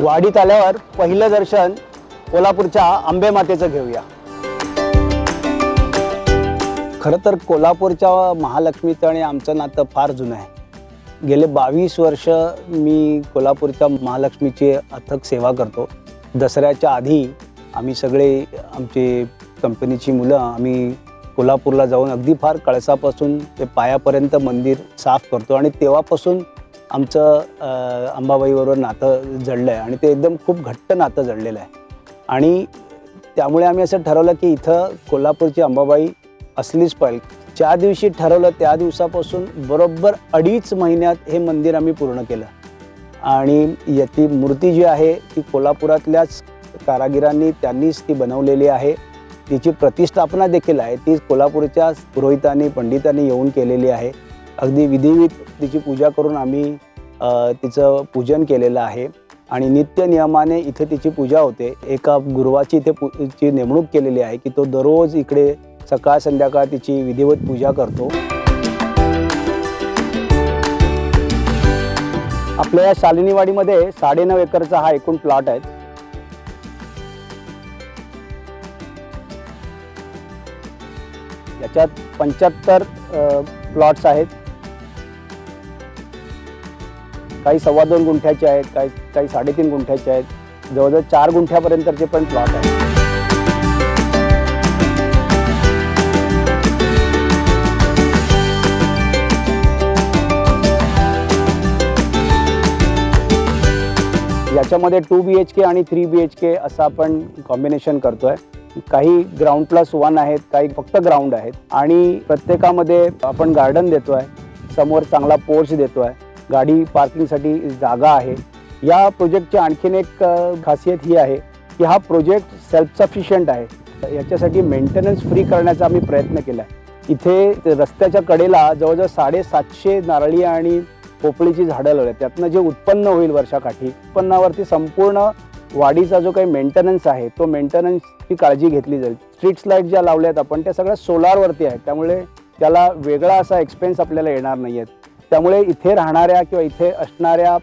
वाडीत आल्यावर पहिलं दर्शन कोल्हापूरच्या आंबे मातेचं घेऊया. खरं तर कोल्हापूरच्या महालक्ष्मीचं आणि आमचं नातं फार जुनं आहे. गेले बावीस वर्ष मी कोल्हापूरच्या महालक्ष्मीची अथक सेवा करतो. दसऱ्याच्या आधी आम्ही सगळे आमचे कंपनीची मुलं आम्ही कोल्हापूरला जाऊन अगदी फार कळसापासून ते पायापर्यंत मंदिर साफ करतो आणि तेव्हापासून आमचं अंबाबाईबरोबर नातं जडलं आहे आणि ते एकदम खूप घट्ट नातं जडलेलं आहे. आणि त्यामुळे आम्ही असं ठरवलं की इथं कोल्हापूरची अंबाबाई असलीच पाहिजे. ज्या दिवशी ठरवलं त्या दिवसापासून बरोबर अडीच महिन्यात हे मंदिर आम्ही पूर्ण केलं. आणि याची ती मूर्ती जी आहे ती कोल्हापुरातल्याच कारागिरांनी त्यांनीच ती बनवलेली आहे. तिची प्रतिष्ठापना देखील आहे. ती कोल्हापूरच्या पुरोहितांनी पंडितांनी येऊन केलेली आहे. अगदी विधिवित तिची पूजा करून आम्ही तिचं पूजन केलेलं आहे. आणि नित्य नियमाने इथे तिची पूजा होते. एका गुरुवाची इथे पू ची नेमणूक केलेली आहे की तो दररोज इकडे सकाळ संध्याकाळ तिची विधिवत पूजा करतो. आपल्या या शालिनीवाडीमध्ये साडेनऊ एकरचा हा एकूण प्लॉट आहे. याच्यात पंच्याहत्तर प्लॉट्स आहेत. काही सव्वा दोन गुंठ्याचे आहेत काही काही साडेतीन गुंठ्याचे आहेत. जवळजवळ चार गुंठ्यापर्यंतचे पण प्लॉट आहेत. याच्यामध्ये टू बी एच के आणि थ्री बी एच के असं आपण कॉम्बिनेशन करतो आहे काही ग्राउंड प्लस वन आहेत काही फक्त ग्राउंड आहेत. आणि प्रत्येकामध्ये आपण गार्डन देतो आहे समोर चांगला पोर्च देतो आहे गाडी पार्किंगसाठी जागा आहे. या प्रोजेक्टची आणखीन एक खासियत ही आहे की हा प्रोजेक्ट सेल्फ सफिशियंट आहे. याच्यासाठी मेंटेनन्स फ्री करण्याचा आम्ही प्रयत्न केला आहे इथे रस्त्याच्या कडेला जवळजवळ साडेसातशे नारळी आणि पोपळीची झाडं लावली आहेत. त्यातनं जे उत्पन्न होईल वर्षाकाठी उत्पन्नावरती संपूर्ण वाढीचा जो काही मेंटेनन्स आहे तो मेंटेनन्सची काळजी घेतली जाईल. स्ट्रीट लाइट ज्या लावल्या आहेत आपण त्या सगळ्या सोलारवरती आहेत. त्यामुळे त्याला वेगळा असा एक्सपेन्स आपल्याला येणार नाही आहेत त्यामुळे इथे राहणाऱ्या किंवा इथे असणाऱ्या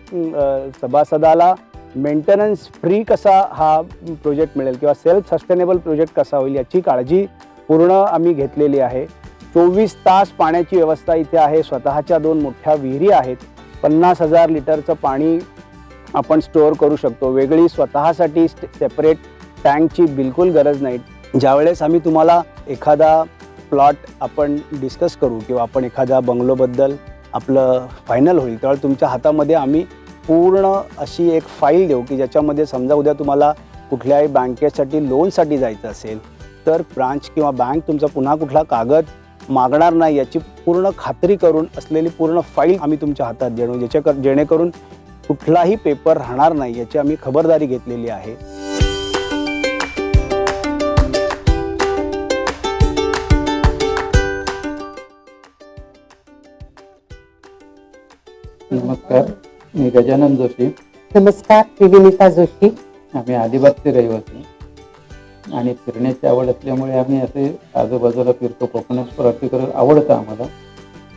सभासदाला मेंटेनन्स फ्री कसा हा प्रोजेक्ट मिळेल किंवा सेल्फ सस्टेनेबल प्रोजेक्ट कसा होईल याची काळजी पूर्ण आम्ही घेतलेली आहे. चोवीस तास पाण्याची व्यवस्था इथे आहे. स्वतःच्या दोन मोठ्या विहिरी आहेत. पन्नास हजार लिटरचं पाणी आपण स्टोअर करू शकतो. वेगळी स्वतःसाठी सेपरेट टँकची बिलकुल गरज नाही. ज्यावेळेस आम्ही तुम्हाला एखादा प्लॉट आपण डिस्कस करू किंवा आपण एखाद्या बंगलोबद्दल आपलं फायनल होईल. त्यावेळी तुमच्या हातामध्ये आम्ही पूर्ण अशी एक फाईल देऊ की ज्याच्यामध्ये समजा उद्या तुम्हाला कुठल्याही बँकेसाठी लोनसाठी जायचं असेल तर ब्रांच किंवा बँक तुमचा पुन्हा कुठला कागद मागणार नाही याची पूर्ण खात्री करून असलेली पूर्ण फाईल आम्ही तुमच्या हातात देणू ज्याच्या जेणेकरून कुठलाही पेपर राहणार नाही याची आम्ही खबरदारी घेतलेली आहे. नमस्कार. मी गजानन जोशी. नमस्कार मी विनिता जोशी. आम्ही अलिबागचे रहिवासी. आणि फिरण्याची आवड असल्यामुळे आम्ही असे आजूबाजूला फिरतो कोकणात पर्टिक्युलर आवडतं आम्हाला.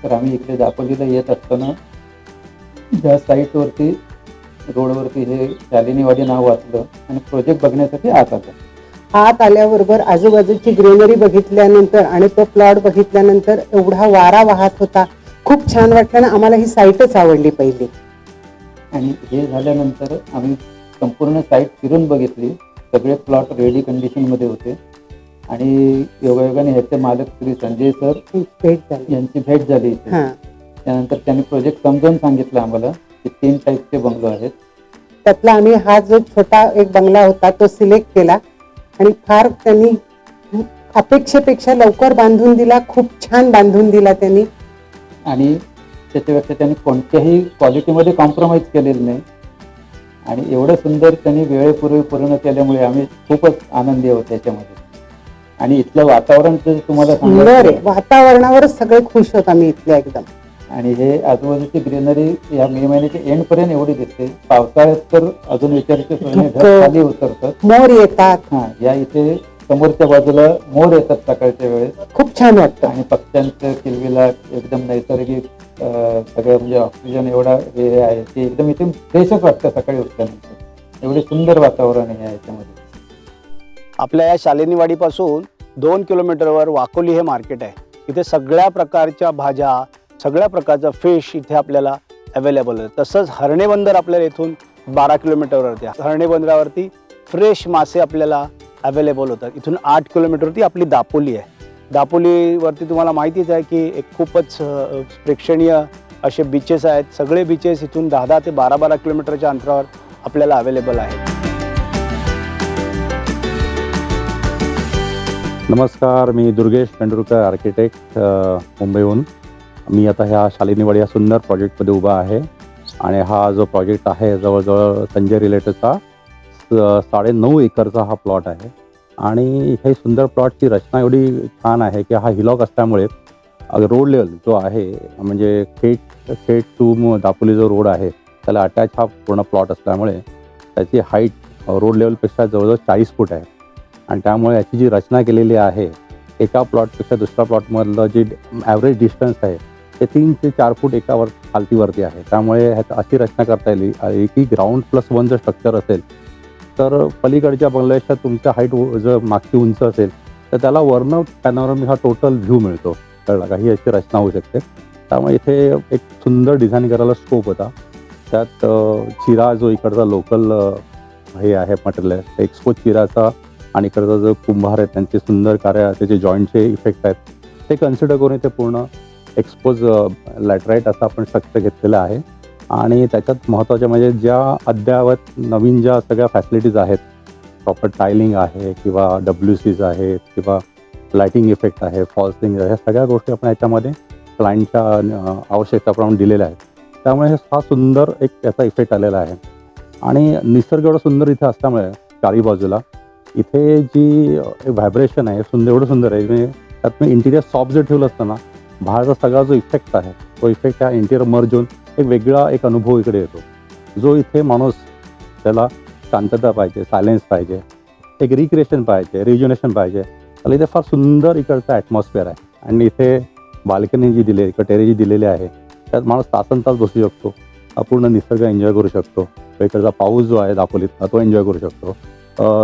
तर आम्ही इकडे दापोलीला येत असताना ज्या साईटवरती रोडवरती हे शालिनीवाडी नाव वाचलं आणि प्रोजेक्ट बघण्यासाठी आत आलो. आत आल्याबरोबर आजूबाजूची ग्रीनरी बघितल्यानंतर आणि तो प्लॉट बघितल्यानंतर एवढा वारा वाहत होता. खूप छान वाटलं ना आम्हाला ही साईटच आवडली पहिली. आणि हे झाल्यानंतर आम्ही संपूर्ण साईट फिरून बघितली. सगळे प्लॉट रेडी कंडिशनमध्ये होते. आणि योगायोगाने ह्याचे मालक श्री संजय सर भेट झाली. यांची भेट झाली इथे. हा. त्यानंतर त्यांनी प्रोजेक्ट समजावून सांगितलं आम्हाला की तीन टाईपचे बंगलो आहेत. त्यातला आम्ही हा जो छोटा एक बंगला होता तो सिलेक्ट केला. आणि फार त्यांनी अपेक्षेपेक्षा लवकर बांधून दिला खूप छान बांधून दिला त्यांनी. आणि त्याच्यापेक्षा त्यांनी कोणत्याही क्वालिटीमध्ये कॉम्प्रोमाइज केलेलं नाही. आणि एवढं सुंदर त्यांनी वेळेपूर्वी पूर्ण केल्यामुळे आम्ही खूपच आनंदी आहोत त्याच्यामध्ये. आणि इथलं वातावरण तुम्हाला सुंदर आहे. सांगायचं वातावरणावरच सगळे खुश होत आम्ही इथले एकदम. आणि हे आजूबाजूची ग्रीनरी या मे महिन्याच्या एंड पर्यंत एवढी दिसते. पावसाळ्यात तर अजून विचारायचे. खाली उतरतात. मोर येतात. हा या इथे समोरच्या बाजूला मोर येतात सकाळच्या वेळेस. खूप छान वाटतं. आणि पक्ष्यांचं किलबिला एकदम नैसर्गिक सगळं म्हणजे ऑक्सिजन एवढा हे आहे की एकदम इथे फ्रेशच वाटतं सकाळी उठल्यानंतर. एवढे सुंदर वातावरण आहे याच्यामध्ये. आपल्या या शालिनीवाडीपासून दोन किलोमीटरवर वाकोली हे मार्केट आहे. इथे सगळ्या प्रकारच्या भाज्या सगळ्या प्रकारचं फिश इथे आपल्याला अवेलेबल आहे. तसंच हरणे बंदर आपल्याला इथून बारा किलोमीटरवरती. हरणे बंदरावरती फ्रेश मासे आपल्याला अवेलेबल होतात इथून आठ किलोमीटरवरती आपली दापोली आहे. दापोलीवरती तुम्हाला माहितीच आहे की एक खूपच प्रेक्षणीय असे बीचेस आहेत. सगळे बीचेस इथून दहा दहा ते बारा बारा किलोमीटरच्या अंतरावर आपल्याला अवेलेबल आहेत. नमस्कार मी दुर्गेश पेंडुरकर आर्किटेक्ट मुंबईहून. मी आता ह्या शालिनीवाडी या सुंदर प्रोजेक्टमध्ये उभा आहे. आणि हा जो प्रोजेक्ट आहे जवळजवळ संजय रिलेटेडचा साडेनऊ एकरचा हा प्लॉट आहे. आणि हे सुंदर प्लॉटची रचना एवढी छान आहे की हा हिलॉक असल्यामुळे रोड लेवल जो आहे म्हणजे खेट खेट टू दापोली जो रोड आहे त्याला अटॅच हा पूर्ण प्लॉट असल्यामुळे त्याची हाईट रोड लेवलपेक्षा जवळजवळ चाळीस फूट आहे. आणि त्यामुळे याची जी रचना केलेली आहे एका प्लॉटपेक्षा दुसऱ्या प्लॉटमधलं जी ॲव्हरेज डिस्टन्स आहे ते तीन ते चार फूट एकावर खालतीवरती आहे. त्यामुळे ह्यात अशी रचना करता येईल की ग्राउंड प्लस वन जर स्ट्रक्चर असेल तर पलीकडच्या बंगल्याच्या तुमच्या हाईट जर मागची उंच असेल तर त्याला वर्ण पॅनोरमी हा टोटल व्ह्यू मिळतो. कळला का? ही अशी रचना होऊ शकते. त्यामुळे इथे एक सुंदर डिझाईन करायला स्कोप होता. त्यात चिरा जो इकडचा लोकल हे आहे मटेरियल आहे एक्सपो चिराचा आणि इकडचा जो कुंभार आहे त्यांचे सुंदर कार्य त्याचे जॉईंटचे इफेक्ट आहेत. ते कन्सिडर करून इथे पूर्ण एक्सपोज लॅटराईट असं आपण शक्त घेतलेला आहे. आणि त्याच्यात महत्त्वाच्या म्हणजे ज्या अद्ययावत नवीन ज्या सगळ्या फॅसिलिटीज आहेत प्रॉपर टायलिंग आहे किंवा डब्ल्यू सीज आहेत किंवा लायटिंग इफेक्ट आहे फॉल्सिंग ह्या सगळ्या गोष्टी आपण याच्यामध्ये क्लायंटच्या अ, आवश्यकताप्रमाणे दिलेल्या आहेत. त्यामुळे हे फार सुंदर एक त्याचा इफेक्ट आलेला आहे. आणि निसर्ग एवढं सुंदर इथे असल्यामुळे चारी बाजूला इथे जी व्हायब्रेशन आहे सुंदर एवढं सुंदर आहे. म्हणजे त्यात मी इंटिरियर सॉफ्ट जर ठेवलं असतं ना बाहेरचा सगळा जो इफेक्ट आहे तो इफेक्ट ह्या इंटिरियर मर्ज होऊन एक वेगळा एक अनुभव इकडे येतो. जो इथे माणूस त्याला शांतता पाहिजे सायलेन्स पाहिजे एक रिक्रिएशन पाहिजे रिज्युनेशन पाहिजे. त्याला इथे फार सुंदर इकडचं ॲटमॉस्फिअर आहे. आणि इथे बाल्कनी जी दिली आहे जी दिलेली आहे त्यात माणूस तासन तास बसू शकतो. अपूर्ण निसर्ग एन्जॉय करू शकतो. इकडचा पाऊस जो आहे दापोलीतला तो एन्जॉय करू शकतो.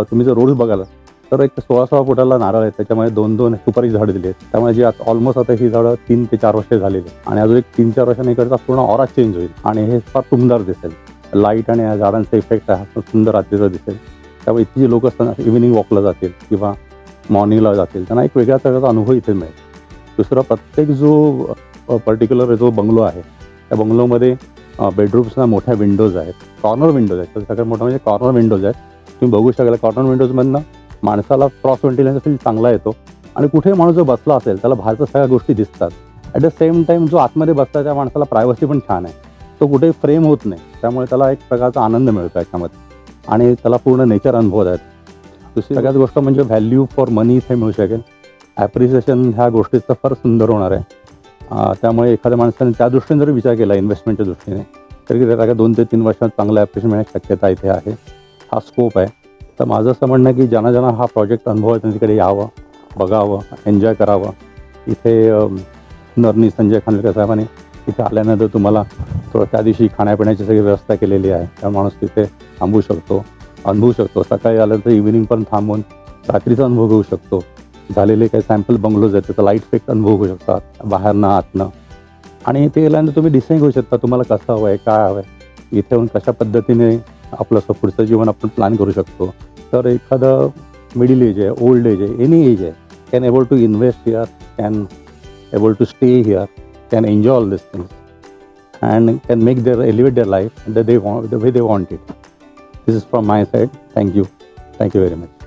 तुम्ही जर रोड बघाल तर एक सोळा सोळा फुटाला नारळ आहे त्याच्यामध्ये दोन दोन सुपारी झाडं दिली आहेत. त्यामुळे जी ऑलमोस्ट आता ही झाडं तीन ते चार वर्ष झालेली आहेत. आणि अजून एक तीन चार वर्षांनी इकडचा पूर्ण ऑरा चेंज होईल. आणि हे फार सुंदर दिसेल. लाइट आणि या झाडांचा इफेक्ट आहे हा सुंदर रात्रीचा दिसेल. त्यामुळे इथे जे लोक असतात इव्हिनिंग वॉकला जातील किंवा मॉर्निंगला जातील त्यांना एक वेगळ्या सगळ्याचा अनुभव इथे मिळेल. दुसरा प्रत्येक जो पर्टिक्युलर जो बंगलो आहे त्या बंगलोमध्ये बेडरूम्सना मोठ्या विंडोज आहेत. कॉर्नर विंडोज आहेत. तर सगळ्यात मोठं म्हणजे कॉर्नर विंडोज आहेत. तुम्ही बघू शकाल कॉर्नर विंडोजमधनं माणसाला क्रॉस व्हेंटिलेशन फील चांगला येतो आणि कुठे माणूस जो बसला असेल त्याला बाहेरच्या सगळ्या गोष्टी दिसतात. ॲट द सेम टाईम जो आतमध्ये बसला त्या माणसाला प्रायव्हसी पण छान आहे. तो कुठे फ्रेम होत नाही. त्यामुळे त्याला एक प्रकारचा आनंद मिळतो याच्यामध्ये. आणि त्याला पूर्ण नेचर अनुभवत आहेत. दुसरी सगळ्यात गोष्ट म्हणजे व्हॅल्यू फॉर मनी इथे मिळू शकेल. ॲप्रिसिएशन ह्या गोष्टीचं फार सुंदर होणार आहे. त्यामुळे एखाद्या माणसाने त्या दृष्टीने जर विचार केला इन्व्हेस्टमेंटच्या दृष्टीने तरी त्याला दोन ते तीन वर्षात चांगलं ॲप्रिशिएशन मिळण्याची शक्यता इथे आहे. हा स्कोप आहे. तर माझं असं म्हणणं की ज्यांना ज्यांना हा प्रोजेक्ट अनुभव आहे त्यांच्याकडे यावं बघावं एन्जॉय करावं. इथे नरनी संजय खानविलकर साहेबांनी इथे आल्यानंतर तुम्हाला थोडं त्या दिवशी खाण्यापिण्याची सगळी व्यवस्था केलेली आहे. त्या माणूस तिथे थांबू शकतो अनुभवू शकतो. सकाळी आलं तर इव्हिनिंग पण थांबून रात्रीचा अनुभव घेऊ शकतो. झालेले काही सॅम्पल बंगलोज आहेत त्याचा लाइट इफेक्ट अनुभव घेऊ शकतात बाहेरनं आतनं. आणि ते गेल्यानंतर तुम्ही डिसाईड घेऊ शकता तुम्हाला कसं हवं आहे काय हवं आहे इथे येऊन कशा पद्धतीने आपलं असं पुढचं जीवन आपण प्लॅन करू शकतो. तर एखादं मिडिल एज आहे ओल्ड एज आहे एनी एज आहे can able to invest here can able to stay here can enjoy all this things and can make their elevate their life the they want the way they want it this is from my side thank you thank you very much